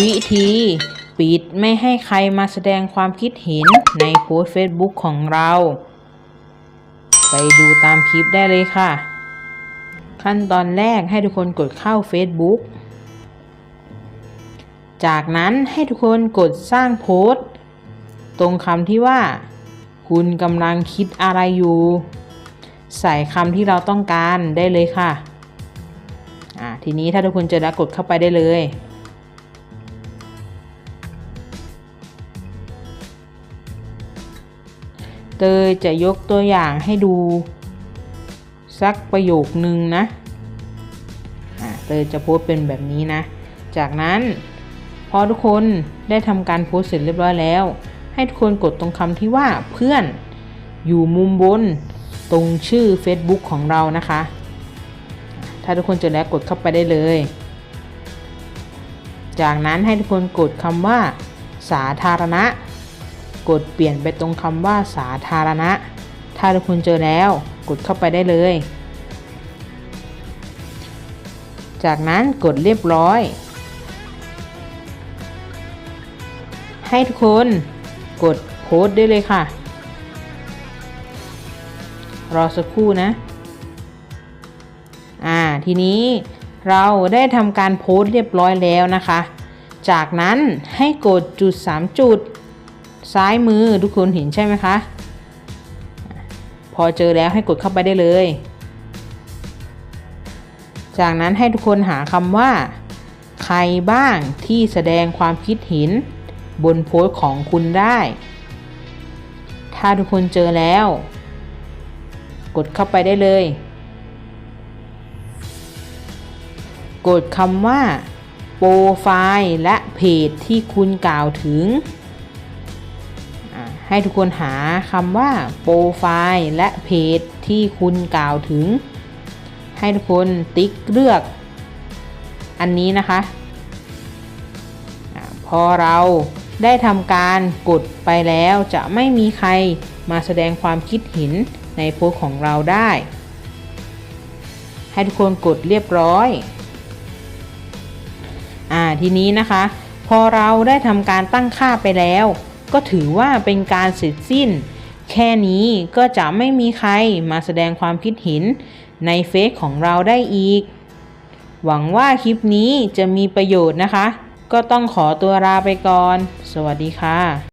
วิธีปิดไม่ให้ใครมาแสดงความคิดเห็นในโพสต์ Facebook ของเรา ไปดูตามคลิปได้เลยค่ะ ขั้นตอนแรกให้ทุกคนกดเข้า Facebook จากนั้นให้ทุกคนกดสร้างโพสต์ตรงคำที่ว่า คุณกำลังคิดอะไรอยู่ ใส่คำที่เราต้องการได้เลยค่ะ ทีนี้ถ้าทุกคนเจอแล้วกดเข้าไปได้เลย เตยจะยกตัวอย่างให้ดู สักประโยคนึงนะเตยจะโพสเป็นแบบนี้นะ จากนั้นพอทุกคนได้ทำการโพสเสร็จเรียบร้อยแล้ว ให้ทุกคนกดตรงคำที่ว่าเพื่อนอยู่มุมบนตรงชื่อ Facebook ของเรานะคะ ถ้าทุกคนเจอแล้วกดเข้าไปได้เลย จากนั้นให้ทุกคนกดคำว่าสาธารณะ กดเปลี่ยนไปตรงคำว่าสาธารณะ ถ้าทุกคนเจอแล้ว กดเข้าไปได้เลย จากนั้นกดเรียบร้อย ให้ทุกคนกดโพสต์ได้เลยค่ะ รอสักครู่นะ อ่า ทีนี้เราได้ทำการโพสต์เรียบร้อยแล้วนะคะ จากนั้นให้กดจุด 3 จุด ซ้ายมือทุกคนเห็นใช่ไหมคะ พอเจอแล้วให้กดเข้าไปได้เลย จากนั้นให้ทุกคนหาคำว่า ใครบ้างที่แสดงความคิดเห็นบนโพสต์ของคุณได้ ถ้าทุกคนเจอแล้ว กดเข้าไปได้เลย กดคำว่าโปรไฟล์และเพจที่คุณกล่าวถึง ให้ทุกคนหาคำว่าโปรไฟล์และเพจที่คุณกล่าวถึง ให้ทุกคนติ๊กเลือก อันนี้นะคะพอเราได้ทำการกดไปแล้วจะไม่มีใครมาแสดงความคิดเห็นในโพสของเราได้ ให้ทุกคนกดเรียบร้อยอ่าทีนี้นะคะ พอเราได้ทำการตั้งค่าไปแล้ว ก็ถือว่าเป็นการเสร็จสิ้น แค่นี้ก็จะไม่มีใครมาแสดงความคิดเห็นในเฟซของเราได้อีก หวังว่าคลิปนี้จะมีประโยชน์นะคะ ก็ต้องขอตัวลาไปก่อน สวัสดีค่ะ